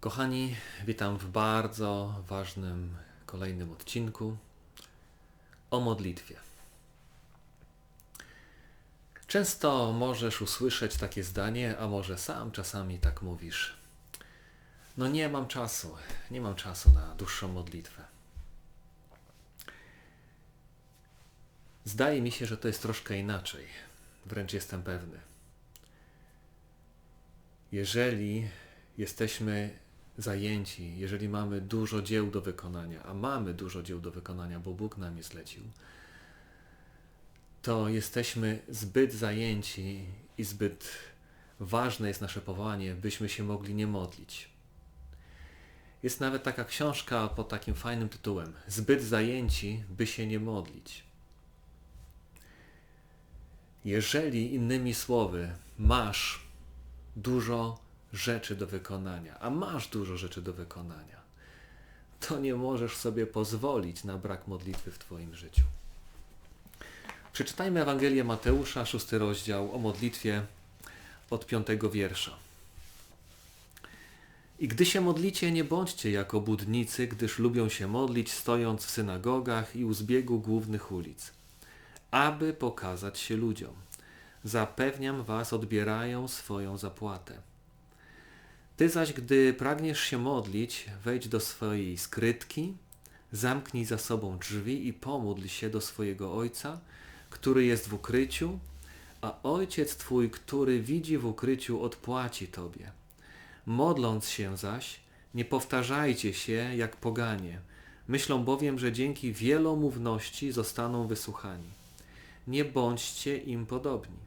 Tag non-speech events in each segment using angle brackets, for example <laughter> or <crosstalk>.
Kochani, witam w bardzo ważnym kolejnym odcinku o modlitwie. Często możesz usłyszeć takie zdanie, a może sam czasami tak mówisz. No nie mam czasu, nie mam czasu na dłuższą modlitwę. Zdaje mi się, że to jest troszkę inaczej. Wręcz jestem pewny. Jeżeli jesteśmy zajęci, jeżeli mamy dużo dzieł do wykonania, a mamy dużo dzieł do wykonania, bo Bóg nam je zlecił, to jesteśmy zbyt zajęci i zbyt ważne jest nasze powołanie, byśmy się mogli nie modlić. Jest nawet taka książka pod takim fajnym tytułem Zbyt zajęci, by się nie modlić. Jeżeli innymi słowy masz dużo rzeczy do wykonania, a masz dużo rzeczy do wykonania, to nie możesz sobie pozwolić na brak modlitwy w Twoim życiu. Przeczytajmy Ewangelię Mateusza, szósty rozdział o modlitwie od piątego wiersza. I gdy się modlicie, nie bądźcie jako budnicy, gdyż lubią się modlić stojąc w synagogach i u zbiegu głównych ulic, aby pokazać się ludziom. Zapewniam was, odbierają swoją zapłatę. Ty zaś, gdy pragniesz się modlić, wejdź do swojej skrytki, zamknij za sobą drzwi i pomódl się do swojego Ojca, który jest w ukryciu, a Ojciec Twój, który widzi w ukryciu, odpłaci Tobie. Modląc się zaś, nie powtarzajcie się jak poganie. Myślą bowiem, że dzięki wielomówności zostaną wysłuchani. Nie bądźcie im podobni,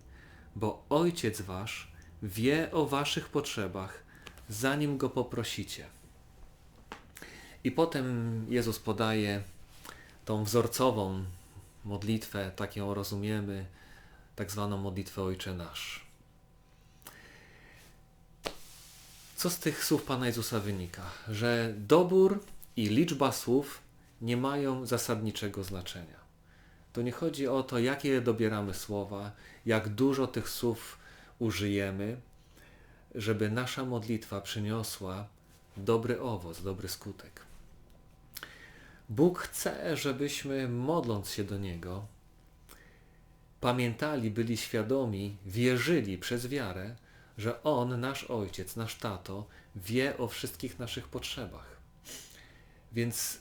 bo Ojciec Wasz wie o Waszych potrzebach, zanim Go poprosicie. I potem Jezus podaje tą wzorcową modlitwę, tak ją rozumiemy, tak zwaną modlitwę Ojcze Nasz. Co z tych słów Pana Jezusa wynika? Że dobór i liczba słów nie mają zasadniczego znaczenia. To nie chodzi o to, jakie dobieramy słowa, jak dużo tych słów użyjemy, żeby nasza modlitwa przyniosła dobry owoc, dobry skutek. Bóg chce, żebyśmy modląc się do Niego, pamiętali, byli świadomi, wierzyli przez wiarę, że On, nasz Ojciec, nasz Tato, wie o wszystkich naszych potrzebach. Więc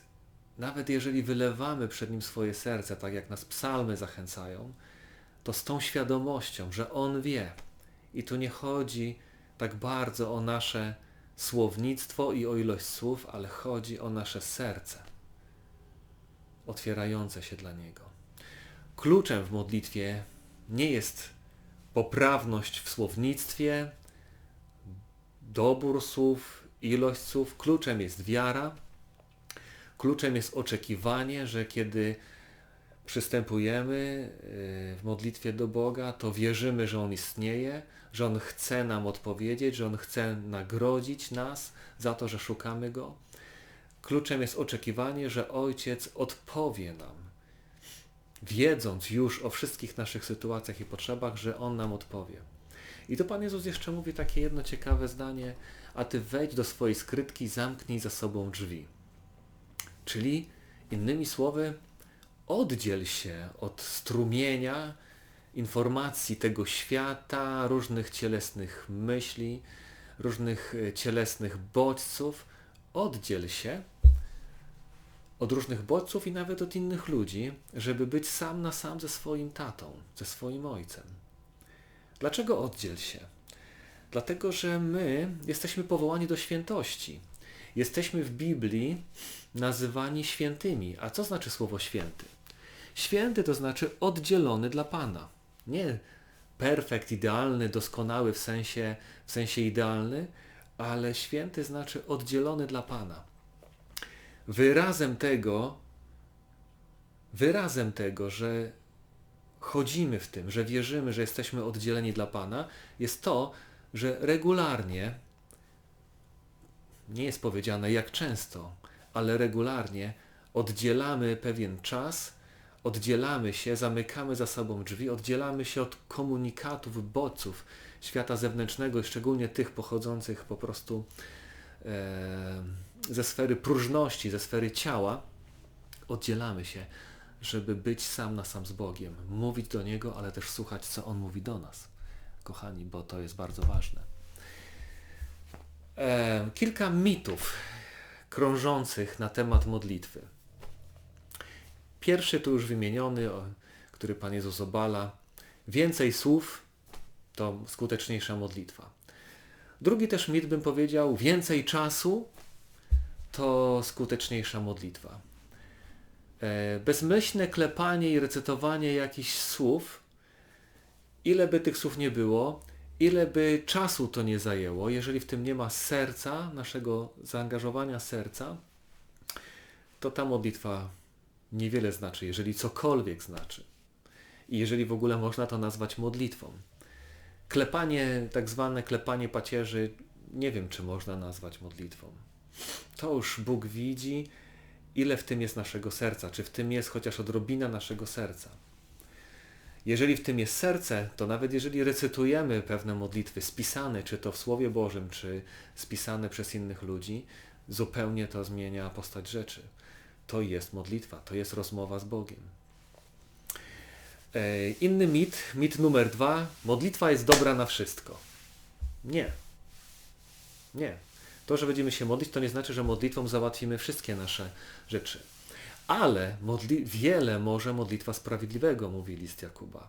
nawet jeżeli wylewamy przed Nim swoje serce, tak jak nas psalmy zachęcają, to z tą świadomością, że On wie. I tu nie chodzi tak bardzo o nasze słownictwo i o ilość słów, ale chodzi o nasze serce otwierające się dla Niego. Kluczem w modlitwie nie jest poprawność w słownictwie, dobór słów, ilość słów. Kluczem jest wiara. Kluczem jest oczekiwanie, że kiedy przystępujemy y, w modlitwie do Boga, to wierzymy, że On istnieje, że On chce nam odpowiedzieć, że On chce nagrodzić nas za to, że szukamy Go. Kluczem jest oczekiwanie, że Ojciec odpowie nam, wiedząc już o wszystkich naszych sytuacjach i potrzebach, że On nam odpowie. I to Pan Jezus jeszcze mówi takie jedno ciekawe zdanie, a Ty wejdź do swojej skrytki, zamknij za sobą drzwi. Czyli innymi słowy, oddziel się od strumienia informacji tego świata, różnych cielesnych myśli, różnych e, cielesnych bodźców, oddziel się od różnych bodźców i nawet od innych ludzi, żeby być sam na sam ze swoim tatą, ze swoim ojcem. Dlaczego oddziel się? Dlatego, że my jesteśmy powołani do świętości. Jesteśmy w Biblii nazywani świętymi. A co znaczy słowo święty? Święty to znaczy oddzielony dla Pana. Nie perfekt, idealny, doskonały w sensie, w sensie idealny, ale święty znaczy oddzielony dla Pana. Wyrazem tego, wyrazem tego, że chodzimy w tym, że wierzymy, że jesteśmy oddzieleni dla Pana, jest to, że regularnie, nie jest powiedziane jak często, ale regularnie oddzielamy pewien czas, oddzielamy się, zamykamy za sobą drzwi, oddzielamy się od komunikatów, bodźców świata zewnętrznego, szczególnie tych pochodzących po prostu e, ze sfery próżności, ze sfery ciała, oddzielamy się, żeby być sam na sam z Bogiem, mówić do Niego, ale też słuchać, co On mówi do nas. Kochani, bo to jest bardzo ważne. E, kilka mitów krążących na temat modlitwy. Pierwszy tu już wymieniony, który Pan Jezus obala. Więcej słów to skuteczniejsza modlitwa. Drugi też mit bym powiedział, więcej czasu to skuteczniejsza modlitwa. E, bezmyślne klepanie i recytowanie jakichś słów, ile by tych słów nie było, ile by czasu to nie zajęło, jeżeli w tym nie ma serca, naszego zaangażowania serca, to ta modlitwa niewiele znaczy, jeżeli cokolwiek znaczy. I jeżeli w ogóle można to nazwać modlitwą. Klepanie, tak zwane klepanie pacierzy, nie wiem, czy można nazwać modlitwą. To już Bóg widzi, ile w tym jest naszego serca, czy w tym jest chociaż odrobina naszego serca. Jeżeli w tym jest serce, to nawet jeżeli recytujemy pewne modlitwy spisane, czy to w Słowie Bożym, czy spisane przez innych ludzi, zupełnie to zmienia postać rzeczy. To jest modlitwa, to jest rozmowa z Bogiem. E, inny mit, mit numer dwa, modlitwa jest dobra na wszystko. Nie. Nie. To, że będziemy się modlić, to nie znaczy, że modlitwą załatwimy wszystkie nasze rzeczy. Ale wiele może modlitwa sprawiedliwego, mówi list Jakuba.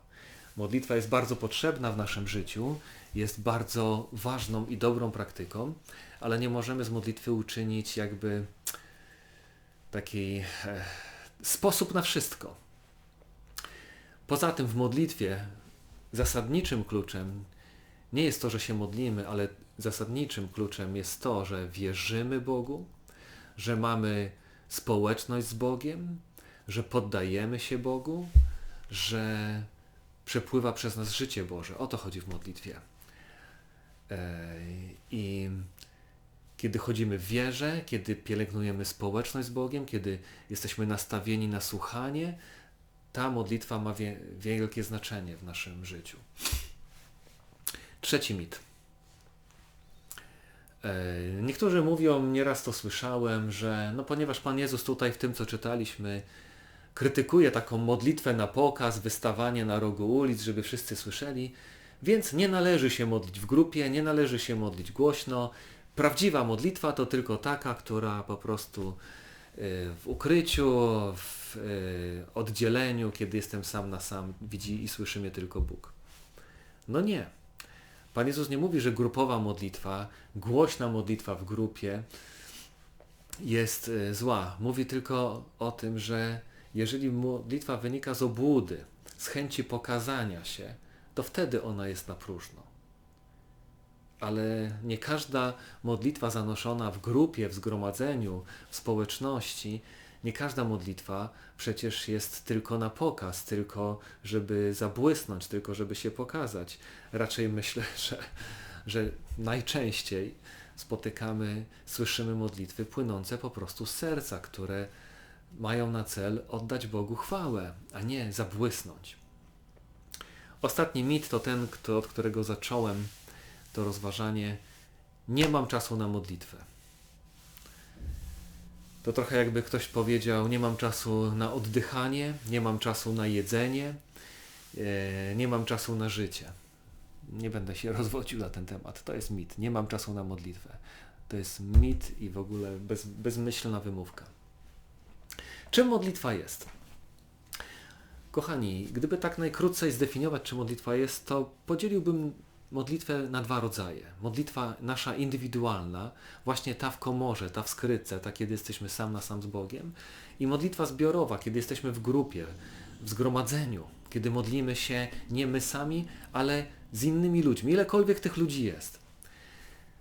Modlitwa jest bardzo potrzebna w naszym życiu, jest bardzo ważną i dobrą praktyką, ale nie możemy z modlitwy uczynić jakby taki e, sposób na wszystko. Poza tym w modlitwie zasadniczym kluczem nie jest to, że się modlimy, ale zasadniczym kluczem jest to, że wierzymy Bogu, że mamy społeczność z Bogiem, że poddajemy się Bogu, że przepływa przez nas życie Boże. O to chodzi w modlitwie. E, I kiedy chodzimy w wierze, kiedy pielęgnujemy społeczność z Bogiem, kiedy jesteśmy nastawieni na słuchanie, ta modlitwa ma wielkie znaczenie w naszym życiu. Trzeci mit. E, niektórzy mówią, nieraz to słyszałem, że no ponieważ Pan Jezus tutaj w tym, co czytaliśmy, krytykuje taką modlitwę na pokaz, wystawanie na rogu ulic, żeby wszyscy słyszeli, więc nie należy się modlić w grupie, nie należy się modlić głośno. Prawdziwa modlitwa to tylko taka, która po prostu e, w ukryciu, w e, oddzieleniu, kiedy jestem sam na sam, widzi i słyszy mnie tylko Bóg. No nie. Pan Jezus nie mówi, że grupowa modlitwa, głośna modlitwa w grupie jest e, zła. Mówi tylko o tym, że jeżeli modlitwa wynika z obłudy, z chęci pokazania się, to wtedy ona jest na próżno. Ale nie każda modlitwa zanoszona w grupie, w zgromadzeniu, w społeczności, nie każda modlitwa przecież jest tylko na pokaz, tylko żeby zabłysnąć, tylko żeby się pokazać. Raczej myślę, <laughs> że, że najczęściej spotykamy, słyszymy modlitwy płynące po prostu z serca, które mają na cel oddać Bogu chwałę, a nie zabłysnąć. Ostatni mit to ten, kto, od którego zacząłem to rozważanie. Nie mam czasu na modlitwę. To trochę jakby ktoś powiedział: Nie mam czasu na oddychanie, nie mam czasu na jedzenie, e, nie mam czasu na życie. Nie będę się <laughs> rozwodził na ten temat. To jest mit. Nie mam czasu na modlitwę. To jest mit i w ogóle bez, bezmyślna wymówka. Czym modlitwa jest? Kochani, gdyby tak najkrócej zdefiniować, czym modlitwa jest, to podzieliłbym modlitwę na dwa rodzaje. Modlitwa nasza indywidualna, właśnie ta w komorze, ta w skrytce, ta kiedy jesteśmy sam na sam z Bogiem i modlitwa zbiorowa, kiedy jesteśmy w grupie, w zgromadzeniu, kiedy modlimy się nie my sami, ale z innymi ludźmi, ilekolwiek tych ludzi jest.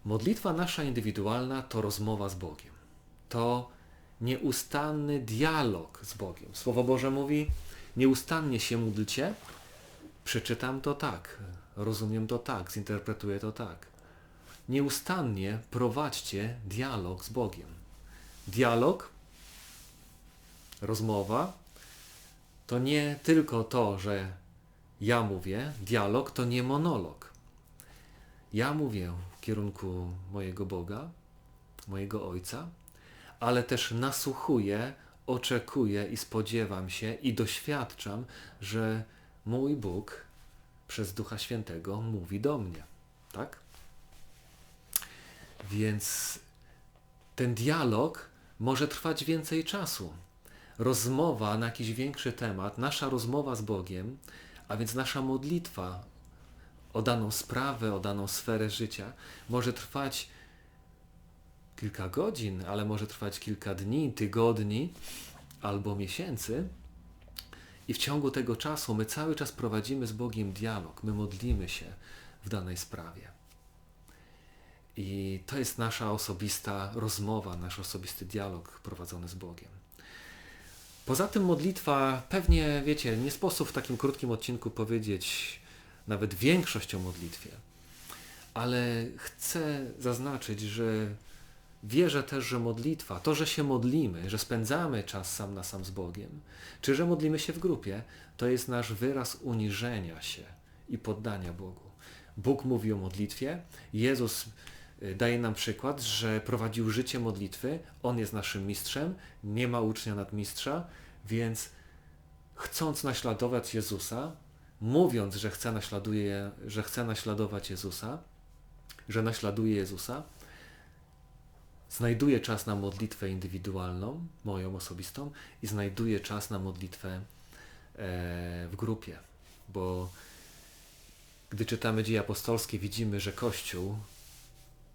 Modlitwa nasza indywidualna to rozmowa z Bogiem. To nieustanny dialog z Bogiem. Słowo Boże mówi, nieustannie się módlcie. Przeczytam to tak, rozumiem to tak, zinterpretuję to tak. Nieustannie prowadźcie dialog z Bogiem. Dialog, rozmowa, to nie tylko to, że ja mówię, dialog to nie monolog. Ja mówię w kierunku mojego Boga, mojego Ojca, ale też nasłuchuję, oczekuję i spodziewam się i doświadczam, że mój Bóg przez Ducha Świętego mówi do mnie. Tak? Więc ten dialog może trwać więcej czasu. Rozmowa na jakiś większy temat, nasza rozmowa z Bogiem, a więc nasza modlitwa o daną sprawę, o daną sferę życia, może trwać kilka godzin, ale może trwać kilka dni, tygodni albo miesięcy. I w ciągu tego czasu my cały czas prowadzimy z Bogiem dialog, my modlimy się w danej sprawie. I to jest nasza osobista rozmowa, nasz osobisty dialog prowadzony z Bogiem. Poza tym modlitwa, pewnie wiecie, nie sposób w takim krótkim odcinku powiedzieć nawet większość o modlitwie, ale chcę zaznaczyć, że wierzę też, że modlitwa, to, że się modlimy, że spędzamy czas sam na sam z Bogiem, czy że modlimy się w grupie, to jest nasz wyraz uniżenia się i poddania Bogu. Bóg mówi o modlitwie, Jezus y, daje nam przykład, że prowadził życie modlitwy, On jest naszym mistrzem, nie ma ucznia nadmistrza, więc chcąc naśladować Jezusa, mówiąc, że chce, naśladuje, że chce naśladować Jezusa, że naśladuje Jezusa, znajduje czas na modlitwę indywidualną, moją osobistą, i znajduje czas na modlitwę e, w grupie. Bo gdy czytamy dzieje apostolskie, widzimy, że Kościół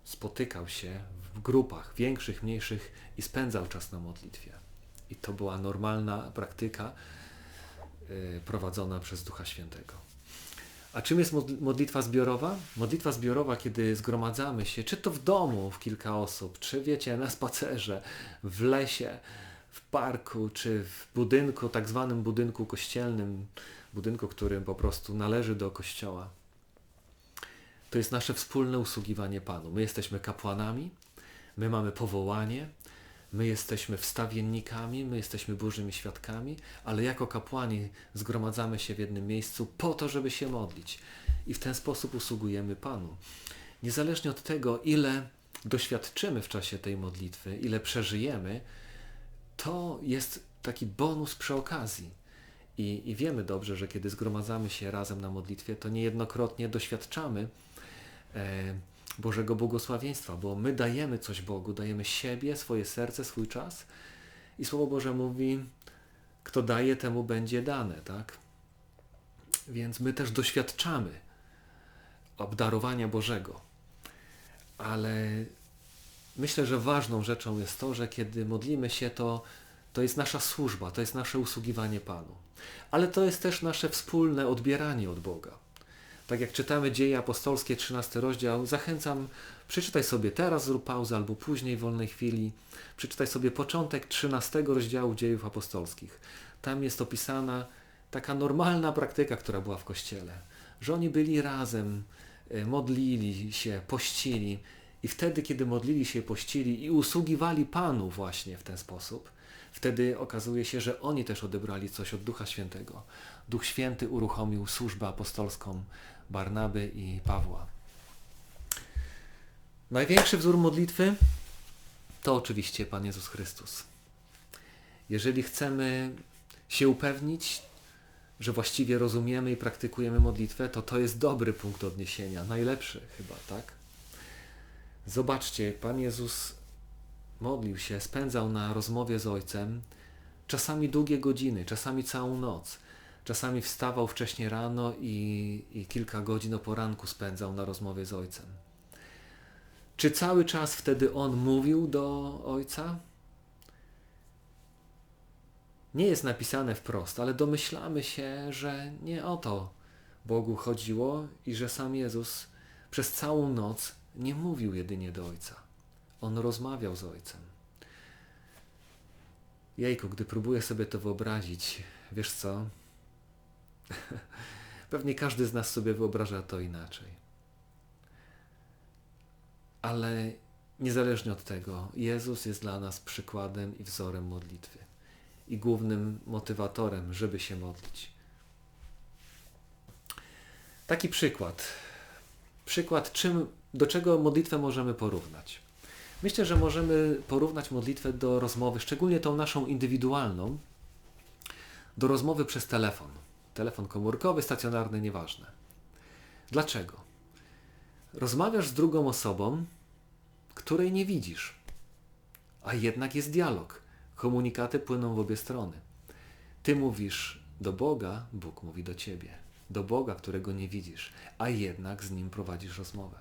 spotykał się w grupach, większych, mniejszych i spędzał czas na modlitwie. I to była normalna praktyka e, prowadzona przez Ducha Świętego. A czym jest modlitwa zbiorowa? Modlitwa zbiorowa, kiedy zgromadzamy się, czy to w domu w kilka osób, czy wiecie, na spacerze, w lesie, w parku, czy w budynku, tak zwanym budynku kościelnym, budynku, którym po prostu należy do kościoła. To jest nasze wspólne usługiwanie Panu. My jesteśmy kapłanami, my mamy powołanie, My jesteśmy wstawiennikami, my jesteśmy Bożymi świadkami, ale jako kapłani zgromadzamy się w jednym miejscu po to, żeby się modlić. I w ten sposób usługujemy Panu. Niezależnie od tego, ile doświadczymy w czasie tej modlitwy, ile przeżyjemy, to jest taki bonus przy okazji. I, I, wiemy dobrze, że kiedy zgromadzamy się razem na modlitwie, to niejednokrotnie doświadczamy e, Bożego błogosławieństwa, bo my dajemy coś Bogu, dajemy siebie, swoje serce, swój czas i Słowo Boże mówi, kto daje, temu będzie dane, tak? Więc my też doświadczamy obdarowania Bożego. Ale myślę, że ważną rzeczą jest to, że kiedy modlimy się, to, to jest nasza służba, to jest nasze usługiwanie Panu. Ale to jest też nasze wspólne odbieranie od Boga. Tak jak czytamy Dzieje Apostolskie, 13 rozdział, zachęcam, przeczytaj sobie teraz, zrób pauzę albo później, w wolnej chwili. Przeczytaj sobie początek 13 rozdziału Dziejów Apostolskich. Tam jest opisana taka normalna praktyka, która była w Kościele. Że oni byli razem, e, modlili się, pościli i wtedy, kiedy modlili się, pościli i usługiwali Panu właśnie w ten sposób, wtedy okazuje się, że oni też odebrali coś od Ducha Świętego. Duch Święty uruchomił służbę apostolską Barnaby i Pawła. Największy wzór modlitwy to oczywiście Pan Jezus Chrystus. Jeżeli chcemy się upewnić, że właściwie rozumiemy i praktykujemy modlitwę, to to jest dobry punkt odniesienia, najlepszy chyba, tak? Zobaczcie, Pan Jezus modlił się, spędzał na rozmowie z Ojcem czasami długie godziny, czasami całą noc. Czasami wstawał wcześnie rano i, i kilka godzin o poranku spędzał na rozmowie z ojcem. Czy cały czas wtedy on mówił do ojca? Nie jest napisane wprost, ale domyślamy się, że nie o to Bogu chodziło i że sam Jezus przez całą noc nie mówił jedynie do Ojca. On rozmawiał z Ojcem. Jejku, gdy próbuję sobie to wyobrazić, wiesz co? <laughs> Pewnie każdy z nas sobie wyobraża to inaczej. Ale niezależnie od tego, Jezus jest dla nas przykładem i wzorem modlitwy i głównym motywatorem, żeby się modlić. Taki przykład. Przykład, czym, do czego modlitwę możemy porównać. Myślę, że możemy porównać modlitwę do rozmowy, szczególnie tą naszą indywidualną, do rozmowy przez telefon. Telefon komórkowy, stacjonarny, nieważne. Dlaczego? Rozmawiasz z drugą osobą, której nie widzisz, a jednak jest dialog. Komunikaty płyną w obie strony. Ty mówisz do Boga, Bóg mówi do ciebie. Do Boga, którego nie widzisz, a jednak z nim prowadzisz rozmowę.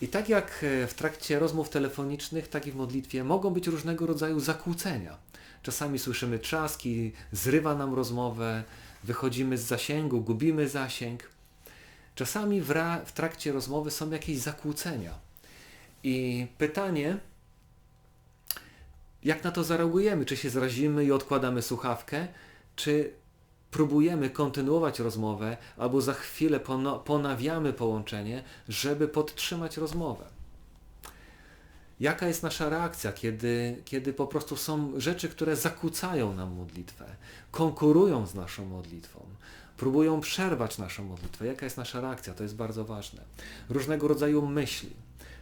I tak jak e, w trakcie rozmów telefonicznych, tak i w modlitwie mogą być różnego rodzaju zakłócenia. Czasami słyszymy trzaski, zrywa nam rozmowę, wychodzimy z zasięgu, gubimy zasięg. Czasami w, w trakcie rozmowy są jakieś zakłócenia. I pytanie, jak na to zareagujemy? Czy się zrazimy i odkładamy słuchawkę, czy próbujemy kontynuować rozmowę, albo za chwilę ponawiamy połączenie, żeby podtrzymać rozmowę. Jaka jest nasza reakcja, kiedy, kiedy po prostu są rzeczy, które zakłócają nam modlitwę, konkurują z naszą modlitwą, próbują przerwać naszą modlitwę? Jaka jest nasza reakcja? To jest bardzo ważne. Różnego rodzaju myśli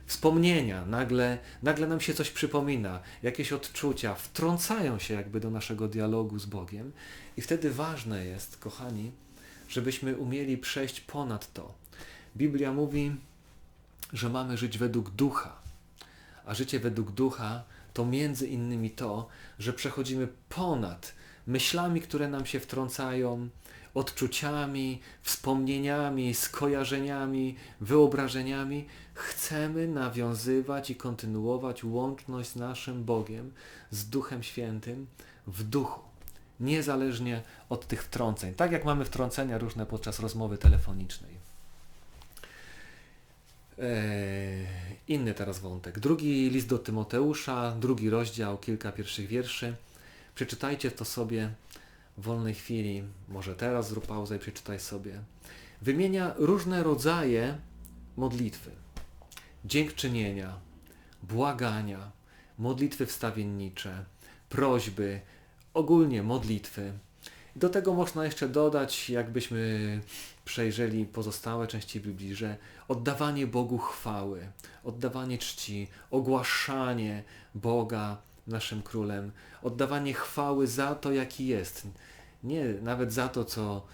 wspomnienia, nagle, nagle nam się coś przypomina, jakieś odczucia wtrącają się jakby do naszego dialogu z Bogiem i wtedy ważne jest, kochani, żebyśmy umieli przejść ponad to. Biblia mówi, że mamy żyć według ducha, a życie według ducha to między innymi to, że przechodzimy ponad myślami, które nam się wtrącają, odczuciami, wspomnieniami, skojarzeniami, wyobrażeniami, chcemy nawiązywać i kontynuować łączność z naszym Bogiem, z Duchem Świętym w duchu. Niezależnie od tych wtrąceń. Tak jak mamy wtrącenia różne podczas rozmowy telefonicznej. Eee, inny teraz wątek. Drugi list do Tymoteusza, drugi rozdział, kilka pierwszych wierszy. Przeczytajcie to sobie w wolnej chwili, może teraz zrób pauzę i przeczytaj sobie. Wymienia różne rodzaje modlitwy dziękczynienia, błagania, modlitwy wstawiennicze, prośby, ogólnie modlitwy. Do tego można jeszcze dodać, jakbyśmy przejrzeli pozostałe części Biblii, że oddawanie Bogu chwały, oddawanie czci, ogłaszanie Boga naszym królem, oddawanie chwały za to, jaki jest. Nie nawet za to, co,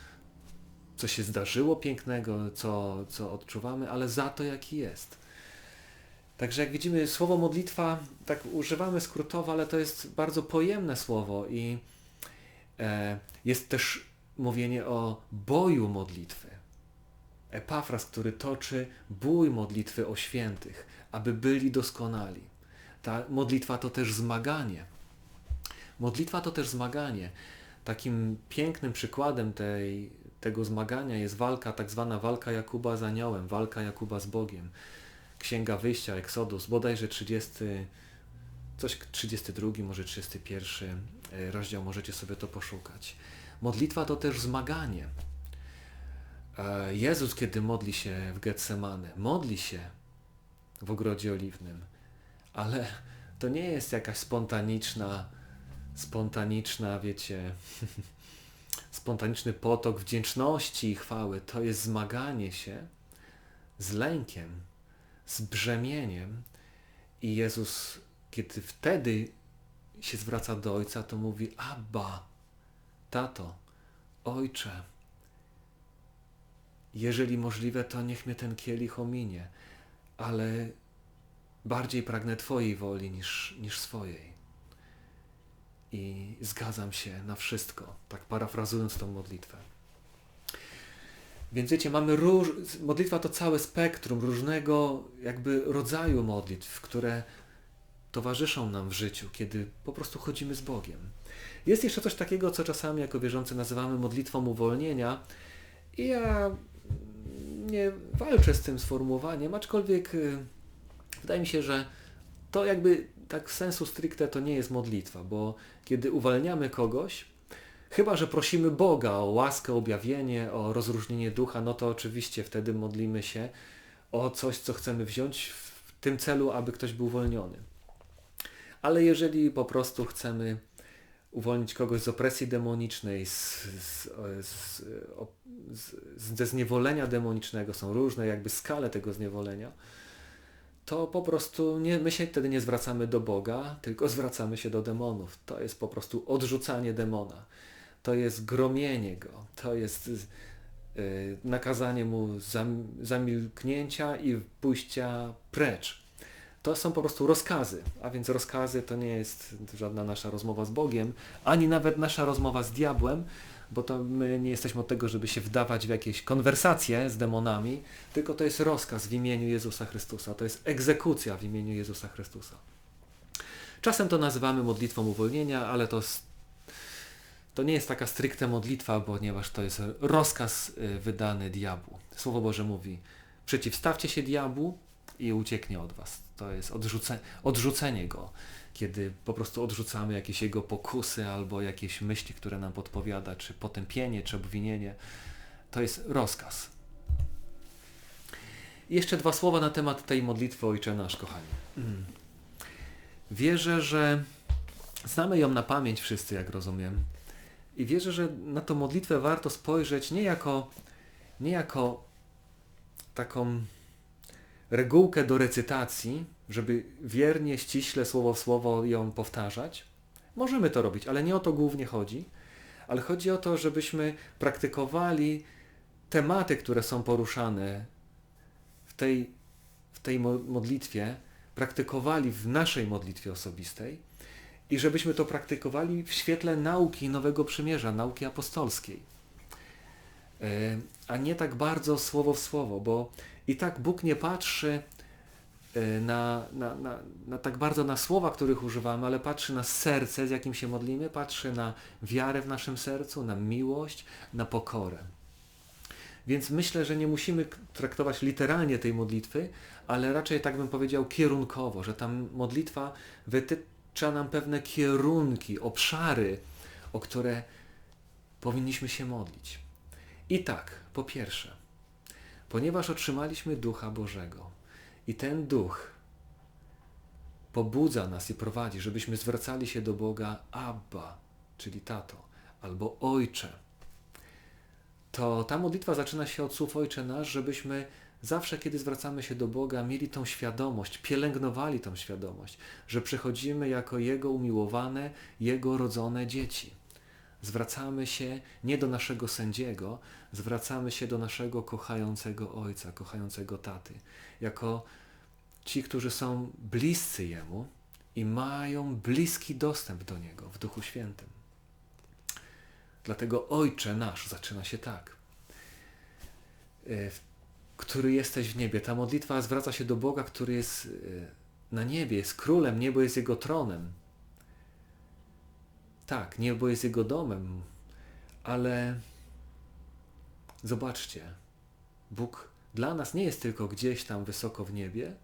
co się zdarzyło pięknego, co, co odczuwamy, ale za to, jaki jest. Także jak widzimy, słowo modlitwa, tak używamy skrótowo, ale to jest bardzo pojemne słowo i e, jest też mówienie o boju modlitwy. Epafras, który toczy bój modlitwy o świętych, aby byli doskonali. Ta modlitwa to też zmaganie. Modlitwa to też zmaganie. Takim pięknym przykładem tej, tego zmagania jest walka, tak zwana walka Jakuba z aniołem, walka Jakuba z Bogiem. Księga Wyjścia, Eksodus, bodajże 30, coś 32, może 31 e, rozdział, możecie sobie to poszukać. Modlitwa to też zmaganie. E, Jezus, kiedy modli się w Getsemane, modli się w ogrodzie oliwnym, ale to nie jest jakaś spontaniczna, spontaniczna, wiecie, <laughs> spontaniczny potok wdzięczności i chwały. To jest zmaganie się z lękiem, z brzemieniem i Jezus, kiedy wtedy się zwraca do Ojca, to mówi Abba, tato, Ojcze, jeżeli możliwe, to niech mnie ten kielich ominie, ale bardziej pragnę Twojej woli niż, niż swojej. I zgadzam się na wszystko, tak parafrazując tą modlitwę. Więc wiecie, mamy róż... modlitwa to całe spektrum różnego jakby rodzaju modlitw, które towarzyszą nam w życiu, kiedy po prostu chodzimy z Bogiem. Jest jeszcze coś takiego, co czasami jako wierzący nazywamy modlitwą uwolnienia i ja nie walczę z tym sformułowaniem, aczkolwiek y, wydaje mi się, że to jakby tak sensu stricte to nie jest modlitwa, bo kiedy uwalniamy kogoś, Chyba, że prosimy Boga o łaskę, objawienie, o rozróżnienie ducha, no to oczywiście wtedy modlimy się o coś, co chcemy wziąć w tym celu, aby ktoś był uwolniony. Ale jeżeli po prostu chcemy uwolnić kogoś z opresji demonicznej, z, z, z, ze zniewolenia demonicznego, są różne jakby skale tego zniewolenia, to po prostu nie, my się wtedy nie zwracamy do Boga, tylko zwracamy się do demonów. To jest po prostu odrzucanie demona. To jest gromienie go. To jest y, nakazanie mu zam, zamilknięcia i pójścia precz. To są po prostu rozkazy, a więc rozkazy to nie jest żadna nasza rozmowa z Bogiem, ani nawet nasza rozmowa z diabłem, bo to my nie jesteśmy od tego, żeby się wdawać w jakieś konwersacje z demonami, tylko to jest rozkaz w imieniu Jezusa Chrystusa, to jest egzekucja w imieniu Jezusa Chrystusa. Czasem to nazywamy modlitwą uwolnienia, ale to, to nie jest taka stricte modlitwa, ponieważ to jest rozkaz y, wydany diabłu. Słowo Boże mówi, przeciwstawcie się diabłu i ucieknie od was. To jest odrzuce, odrzucenie go kiedy po prostu odrzucamy jakieś jego pokusy albo jakieś myśli, które nam podpowiada, czy potępienie, czy obwinienie. To jest rozkaz. I jeszcze dwa słowa na temat tej modlitwy Ojcze Nasz, kochani. Mm. Wierzę, że znamy ją na pamięć wszyscy, jak rozumiem. I wierzę, że na tą modlitwę warto spojrzeć nie jako, nie jako taką regułkę do recytacji, żeby wiernie, ściśle, słowo w słowo ją powtarzać. Możemy to robić, ale nie o to głównie chodzi. Ale chodzi o to, żebyśmy praktykowali tematy, które są poruszane w tej, w tej modlitwie, praktykowali w naszej modlitwie osobistej i żebyśmy to praktykowali w świetle nauki Nowego Przymierza, nauki apostolskiej. E, a nie tak bardzo słowo w słowo, bo i tak Bóg nie patrzy e, na, na, na, na, tak bardzo na słowa, których używamy, ale patrzy na serce, z jakim się modlimy, patrzy na wiarę w naszym sercu, na miłość, na pokorę. Więc myślę, że nie musimy traktować literalnie tej modlitwy, ale raczej tak bym powiedział kierunkowo, że ta modlitwa wytycza nam pewne kierunki, obszary, o które powinniśmy się modlić. I tak, po pierwsze, ponieważ otrzymaliśmy Ducha Bożego i ten Duch pobudza nas i prowadzi, żebyśmy zwracali się do Boga Abba, czyli Tato, albo Ojcze, to ta modlitwa zaczyna się od słów Ojcze Nasz, żebyśmy zawsze, kiedy zwracamy się do Boga, mieli tą świadomość, pielęgnowali tą świadomość, że przychodzimy jako Jego umiłowane, Jego rodzone dzieci. Zwracamy się nie do naszego sędziego, zwracamy się do naszego kochającego Ojca, kochającego Taty, jako ci, którzy są bliscy Jemu i mają bliski dostęp do Niego w Duchu Świętym. Dlatego Ojcze nasz zaczyna się tak. E, który jesteś w niebie. Ta modlitwa zwraca się do Boga, który jest e, na niebie, jest królem, niebo jest jego tronem. Tak, niebo jest jego domem, ale zobaczcie, Bóg dla nas nie jest tylko gdzieś tam wysoko w niebie,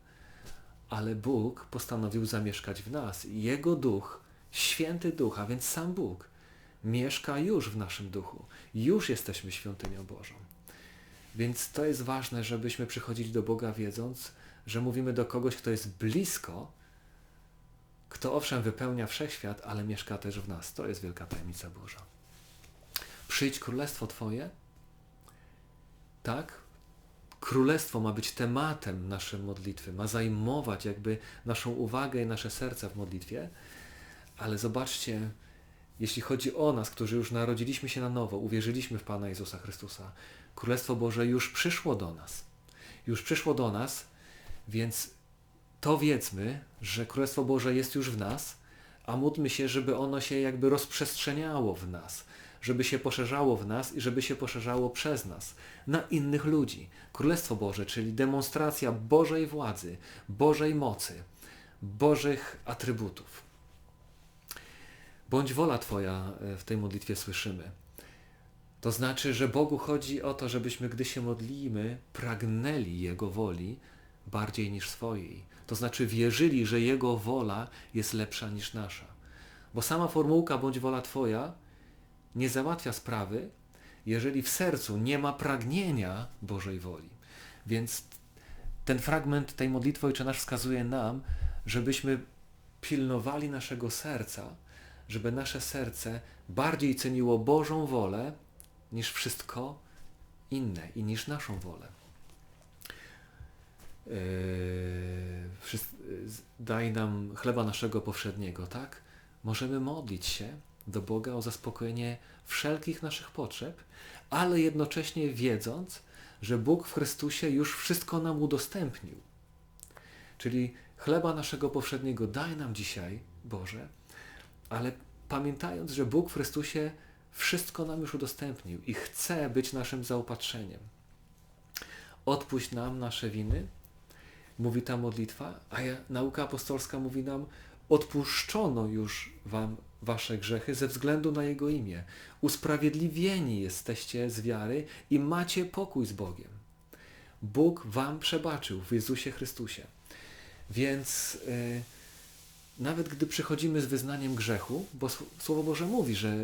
ale Bóg postanowił zamieszkać w nas. Jego duch, święty duch, a więc sam Bóg, mieszka już w naszym duchu. Już jesteśmy świątynią Bożą. Więc to jest ważne, żebyśmy przychodzili do Boga wiedząc, że mówimy do kogoś, kto jest blisko, kto owszem wypełnia wszechświat, ale mieszka też w nas. To jest wielka tajemnica Boża. Przyjdź królestwo Twoje. Tak? Królestwo ma być tematem naszej modlitwy, ma zajmować jakby naszą uwagę i nasze serca w modlitwie, ale zobaczcie, jeśli chodzi o nas, którzy już narodziliśmy się na nowo, uwierzyliśmy w Pana Jezusa Chrystusa, Królestwo Boże już przyszło do nas. Już przyszło do nas, więc to wiedzmy, że Królestwo Boże jest już w nas, a módlmy się, żeby ono się jakby rozprzestrzeniało w nas, żeby się poszerzało w nas i żeby się poszerzało przez nas na innych ludzi. Królestwo Boże, czyli demonstracja Bożej władzy, Bożej mocy, Bożych atrybutów. Bądź wola Twoja e, w tej modlitwie słyszymy. To znaczy, że Bogu chodzi o to, żebyśmy, gdy się modlimy, pragnęli Jego woli bardziej niż swojej. To znaczy wierzyli, że Jego wola jest lepsza niż nasza. Bo sama formułka bądź wola Twoja nie załatwia sprawy, jeżeli w sercu nie ma pragnienia Bożej woli. Więc ten fragment tej modlitwy Ojcze Nasz wskazuje nam, żebyśmy pilnowali naszego serca, żeby nasze serce bardziej ceniło Bożą wolę niż wszystko inne i niż naszą wolę. Yy, daj nam chleba naszego powszedniego, tak? Możemy modlić się do Boga o zaspokojenie wszelkich naszych potrzeb, ale jednocześnie wiedząc, że Bóg w Chrystusie już wszystko nam udostępnił. Czyli chleba naszego powszedniego daj nam dzisiaj, Boże, ale pamiętając, że Bóg w Chrystusie wszystko nam już udostępnił i chce być naszym zaopatrzeniem. Odpuść nam nasze winy, mówi ta modlitwa, a ja, nauka apostolska mówi nam, odpuszczono już wam wasze grzechy ze względu na Jego imię. Usprawiedliwieni jesteście z wiary i macie pokój z Bogiem. Bóg wam przebaczył w Jezusie Chrystusie. Więc yy, nawet gdy przychodzimy z wyznaniem grzechu, bo Słowo Boże mówi, że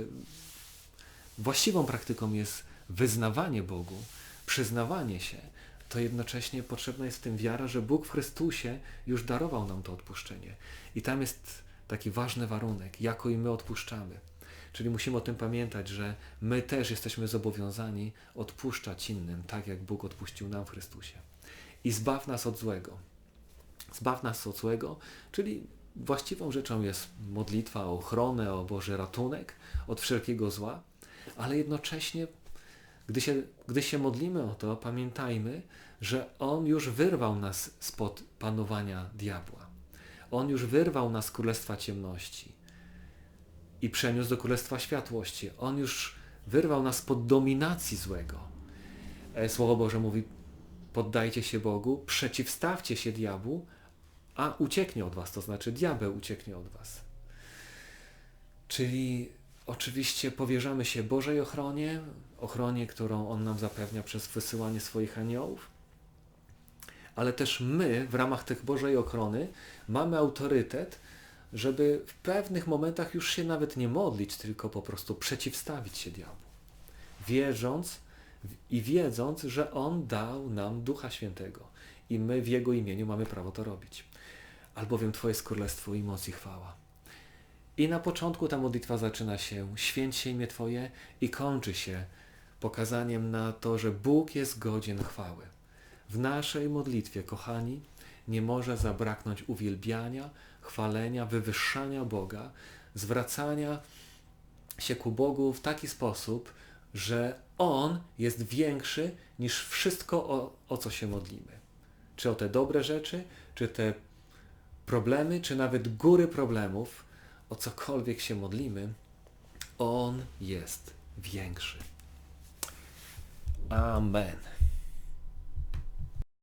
właściwą praktyką jest wyznawanie Bogu, przyznawanie się, to jednocześnie potrzebna jest w tym wiara, że Bóg w Chrystusie już darował nam to odpuszczenie. I tam jest taki ważny warunek, jako i my odpuszczamy. Czyli musimy o tym pamiętać, że my też jesteśmy zobowiązani odpuszczać innym, tak jak Bóg odpuścił nam w Chrystusie. I zbaw nas od złego. Zbaw nas od złego, czyli właściwą rzeczą jest modlitwa o ochronę, o Boży ratunek od wszelkiego zła, ale jednocześnie, gdy się, gdy się modlimy o to, pamiętajmy, że On już wyrwał nas spod panowania diabła. On już wyrwał nas z królestwa ciemności i przeniósł do królestwa światłości. On już wyrwał nas pod dominacji złego. E, Słowo Boże mówi: poddajcie się Bogu, przeciwstawcie się diabłu, a ucieknie od was, to znaczy diabeł ucieknie od was. Czyli oczywiście powierzamy się Bożej ochronie, ochronie, którą On nam zapewnia przez wysyłanie swoich aniołów, ale też my w ramach tych Bożej ochrony mamy autorytet, żeby w pewnych momentach już się nawet nie modlić, tylko po prostu przeciwstawić się diabłu. Wierząc i wiedząc, że On dał nam Ducha Świętego i my w Jego imieniu mamy prawo to robić. Albowiem Twoje jest królestwo i moc i chwała. I na początku ta modlitwa zaczyna się święć się imię Twoje i kończy się pokazaniem na to, że Bóg jest godzien chwały. W naszej modlitwie, kochani, nie może zabraknąć uwielbiania, chwalenia, wywyższania Boga, zwracania się ku Bogu w taki sposób, że On jest większy niż wszystko, o, o co się modlimy. Czy o te dobre rzeczy, czy te problemy, czy nawet góry problemów, o cokolwiek się modlimy, On jest większy. Amen.